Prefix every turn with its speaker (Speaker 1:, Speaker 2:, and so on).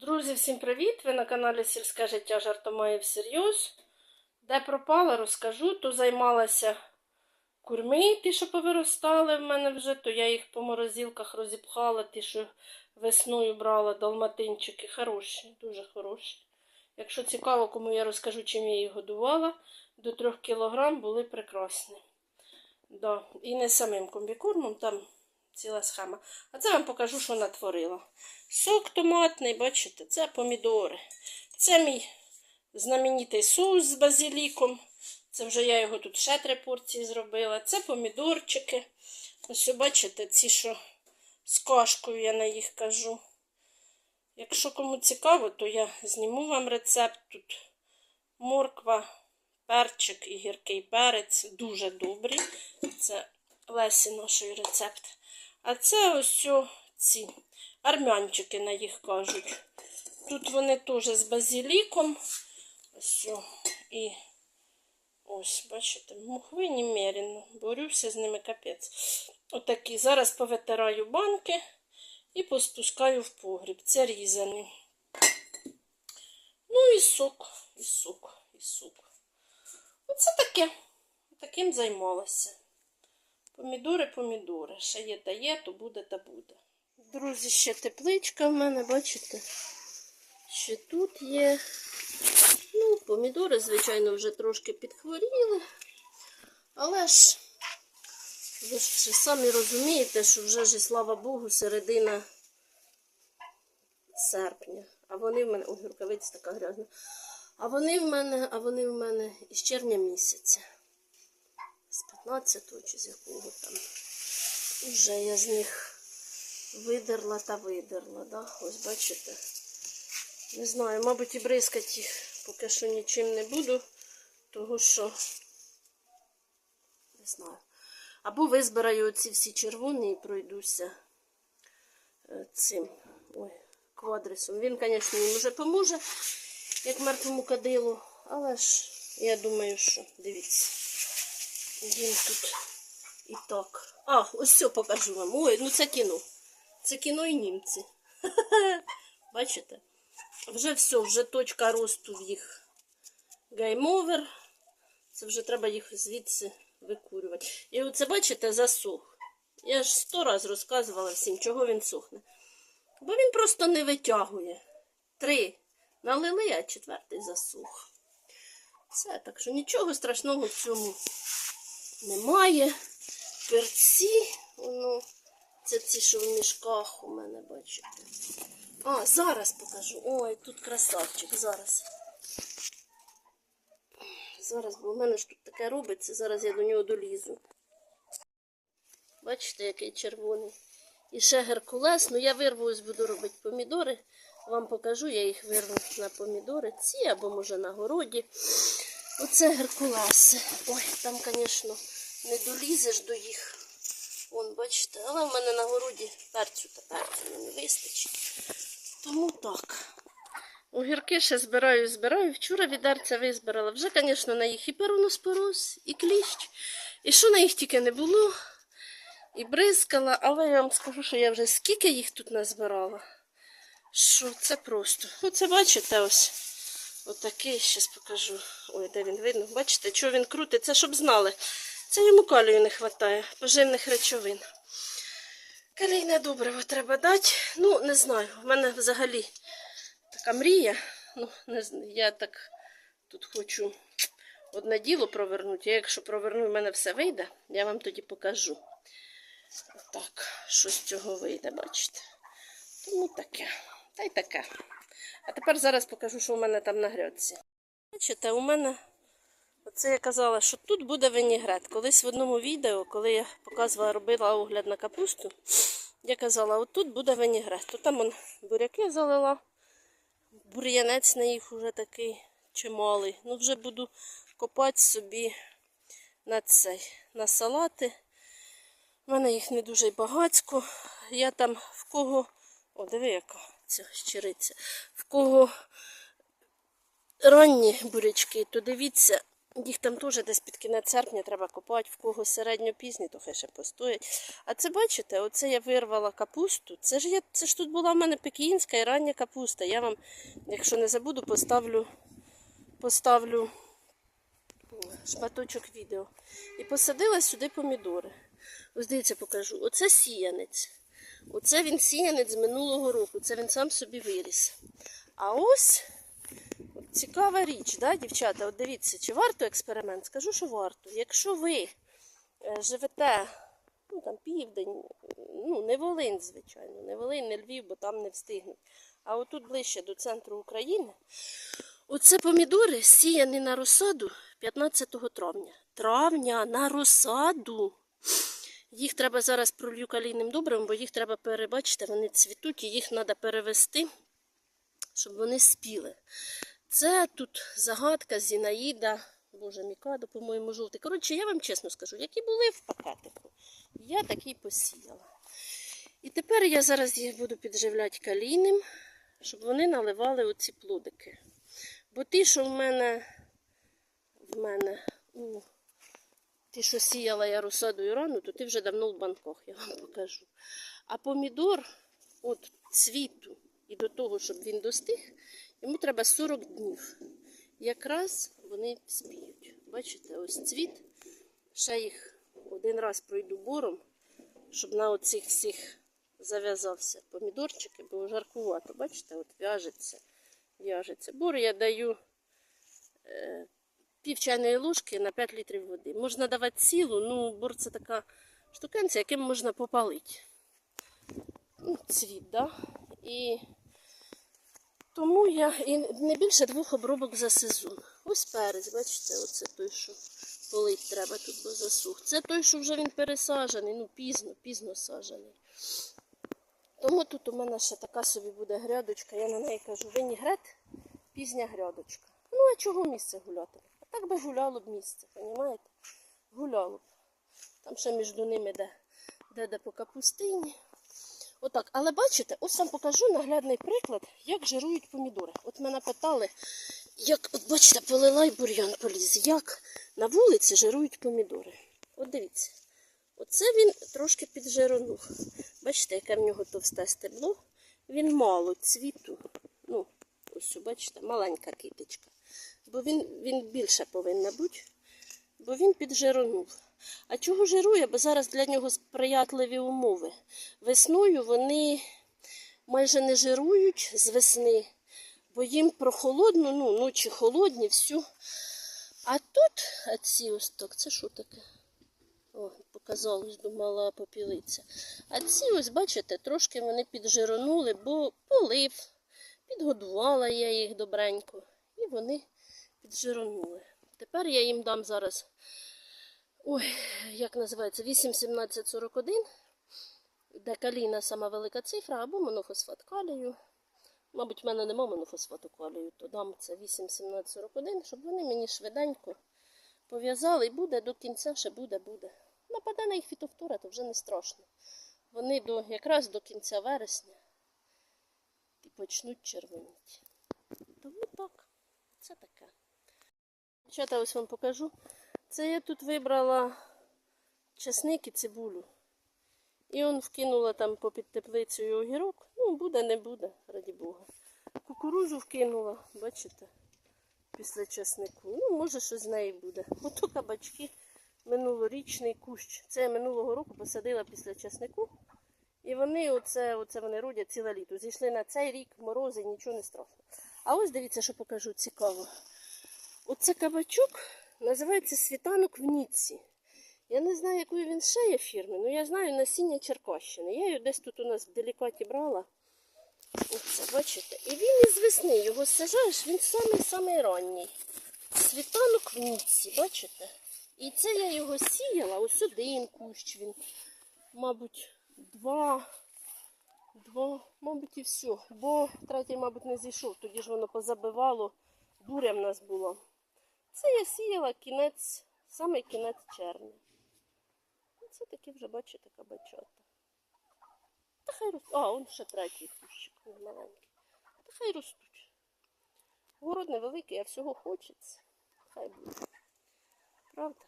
Speaker 1: Друзі, всім привіт! Ви на каналі Сільське життя жартомає всерйоз. Де пропала, розкажу, то займалася курми, ті, що повиростали в мене вже, то я їх по морозилках розіпхала, ті, що весною брала, далматинчики. Хороші, дуже хороші. Якщо цікаво, кому я розкажу, чим я їх годувала, до 3 кілограм були прекрасні. Да. І не самим комбікормом, там ціла схема. А це вам покажу, що натворила. Сок томатний, бачите, це помідори. Це мій знаменитий соус з базиліком. Це вже я його тут ще три порції зробила. Це помідорчики. Ось, бачите, ці, що з кашкою я на їх кажу. Якщо кому цікаво, то я зніму вам рецепт. Тут морква, перчик і гіркий перець. Дуже добрі. Це Лесі наш рецепт. А це ось ці армянчики на їх кажуть. Тут вони теж з базиліком. Ось і ось, бачите, мухви немерено. Борюся з ними капець. Отакі. Зараз повитираю банки і поспускаю в погріб. Це різані. Ну і сок, і сок, і сок. Оце таке. Таким займалася. Помідори, помідори. Ще є та є, то буде та буде. Друзі, ще тепличка в мене, бачите? Ще тут є. Ну, помідори, звичайно, вже трошки підхворіли. Але ж, ви ж самі розумієте, що вже ж, слава Богу, середина серпня. А вони в мене. Ой, рукавиця така грязна. А вони в мене, а вони в мене із червня місяця з 15-го чи з якого там. Вже я з них видерла та видерла. Да? Ось бачите. Не знаю, мабуть, і бризкати їх поки що нічим не буду, того що не знаю. Або визбираю оці всі червоні і пройдуся е, цим ой, квадрисом. Він, звісно, їм вже поможе, як мертвому кадилу, але ж я думаю, що дивіться. Він тут і так. А, ось все покажу вам. Ой, ну це кіно. Це кіно і німці. Бачите? Вже все, вже точка росту в їх геймовер. Це вже треба їх звідси викурювати. І оце, бачите, засух. Я ж сто раз розказувала всім, чого він сохне. Бо він просто не витягує. Три налили, а четвертий засух. Все, так що нічого страшного в цьому немає. Перці, воно, це ці, що в мішках у мене, бачите. А, зараз покажу. Ой, тут красавчик, зараз. Зараз, бо в мене ж тут таке робиться, зараз я до нього долізу. Бачите, який червоний. І ще геркулес. Ну я вирву ось буду робити помідори. Вам покажу, я їх вирву на помідори. Ці або, може, на городі. Оце геркулеси. Ой, там, звісно, не долізеш до їх. Вон, бачите, але в мене на городі перцю та перцю не вистачить. Тому так. Огірки ще збираю, збираю. Вчора відерця визбирала. Вже, звісно, на їх і пероноспороз, і кліщ. І що на їх тільки не було. І бризкала, але я вам скажу, що я вже скільки їх тут назбирала. Що це просто. Оце бачите ось. Отакий, зараз покажу. Ой, де він видно. Бачите, що він крутить, це щоб знали. Це йому калію не вистачає, поживних речовин. Калійне добриво треба дати. Ну, не знаю. У мене взагалі така мрія. Ну, не знаю, я так тут хочу одне діло провернути. Я якщо проверну, в мене все вийде, я вам тоді покажу. Так, що з цього вийде, бачите? Тому таке. Та й таке. А тепер зараз покажу, що у мене там на грядці. Бачите, у мене, оце я казала, що тут буде винігрет. Колись в одному відео, коли я показувала, робила огляд на капусту, я казала, от тут буде винігрет. То там он буряки залила, бур'янець на їх уже такий чималий. Ну, вже буду копати собі на цей, на салати. У мене їх не дуже багацько. Я там в кого. О, диви, яка ця щириця. В кого ранні бурячки, то дивіться, Їх там теж десь під кінець серпня треба копати, в кого середньо-пізні, то хай ще постоять. А це бачите, оце я вирвала капусту. Це ж я, це ж тут була в мене пекінська і рання капуста. Я вам, якщо не забуду, поставлю, поставлю шматочок відео. І посадила сюди помідори. Ось дивіться, покажу. Оце сіянець. Оце він сіянець з минулого року. Це він сам собі виріс. А ось цікава річ, да, дівчата? От дивіться, чи варто експеримент? Скажу, що варто. Якщо ви е, живете ну, там, південь, ну, не Волинь, звичайно, не Волинь, не Львів, бо там не встигнуть. А отут ближче до центру України. Оце помідори сіяні на розсаду 15 травня. Травня на розсаду. Їх треба зараз пролью калійним добривом, бо їх треба перебачити, вони цвітуть і їх треба перевести, щоб вони спіли. Це тут загадка Зінаїда, Боже, Мікадо, по-моєму, жовтий. Коротше, я вам чесно скажу, які були в пакетику, я такі посіяла. І тепер я зараз їх буду підживляти калійним, щоб вони наливали оці плодики. Бо ті, що в мене, в мене, у Ті, що сіяла я розсадою рану, то ти вже давно в банках, я вам покажу. А помідор, от цвіту і до того, щоб він достиг, йому треба 40 днів. Якраз вони спіють. Бачите, ось цвіт. Ще їх один раз пройду бором, щоб на оцих всіх зав'язався помідорчики, бо жаркувато. Бачите, от в'яжеться, в'яжеться. Бор я даю е, пів чайної ложки на 5 літрів води. Можна давати цілу, ну бор це така штукенція, яким можна попалити. Ну, цвіт, да? І тому я і не більше двох обробок за сезон. Ось перець, бачите, оце той, що полить треба тут, бо засух. Це той, що вже він пересаджений, ну пізно, пізно саджений. Тому тут у мене ще така собі буде грядочка. Я на неї кажу, винігрет, пізня грядочка. Ну, а чого місце гуляти? Так би гуляло б місце, розумієте? Гуляло б. Там ще між ними де, де, де по капустині. Отак, але бачите, ось вам покажу наглядний приклад, як жирують помідори. От мене питали, як, от бачите, полила бур'ян поліз, як на вулиці жирують помідори. От дивіться, оце він трошки піджиронув. Бачите, яке в нього товсте стебло. Він мало цвіту. Ну, ось, бачите, маленька китичка. Бо він, він більше повинна бути, бо він піджиронув. А чого жирує? Бо зараз для нього сприятливі умови. Весною вони майже не жирують з весни, бо їм прохолодно, ну, ночі холодні, всю. А тут, а ці ось так, це що таке? О, показалось, думала попілиться. А ці ось, бачите, трошки вони піджиронули, бо полив, підгодувала я їх добренько. І вони піджиронули. Тепер я їм дам зараз Ой, як називається? 8,1741, де калійна сама велика цифра, або монофосфат калію. Мабуть, в мене нема монофосфату калію, то дам це 8,1741, щоб вони мені швиденько пов'язали і буде до кінця, ще буде, буде. Нападе на їх фітофтора, то вже не страшно. Вони до, якраз до кінця вересня і почнуть червоніти. Тому так, це таке. Дівчата, ось вам покажу. Це я тут вибрала чесник і цибулю. І он вкинула там попід теплицею огірок. Ну, буде, не буде, раді Бога. Кукурузу вкинула, бачите, після чеснику. Ну, може, щось з неї буде. Ото кабачки, минулорічний кущ. Це я минулого року посадила після чеснику. І вони оце, оце вони родять ціле літо. Зійшли на цей рік морози, нічого не страшно. А ось дивіться, що покажу цікаво. Оце кабачок. Називається світанок в Ніцці. Я не знаю, якої він ще є фірми, але я знаю насіння Черкащини. Я його десь тут у нас в делікаті брала. Оце, бачите? І він із весни його сажаєш, він самий-самий ранній. Світанок в Ніцці, бачите? І це я його сіяла, ось один кущ він. Мабуть, два, два, мабуть, і все. Бо третій, мабуть, не зійшов, тоді ж воно позабивало, буря в нас була. Це я сіяла кінець, саме кінець червня. Ну, Це такі вже, бачите, кабачота. Та хай ростуть. А, он ще третій кущик, маленький. Та хай ростуть. Город невеликий, а всього хочеться. Хай буде. правда?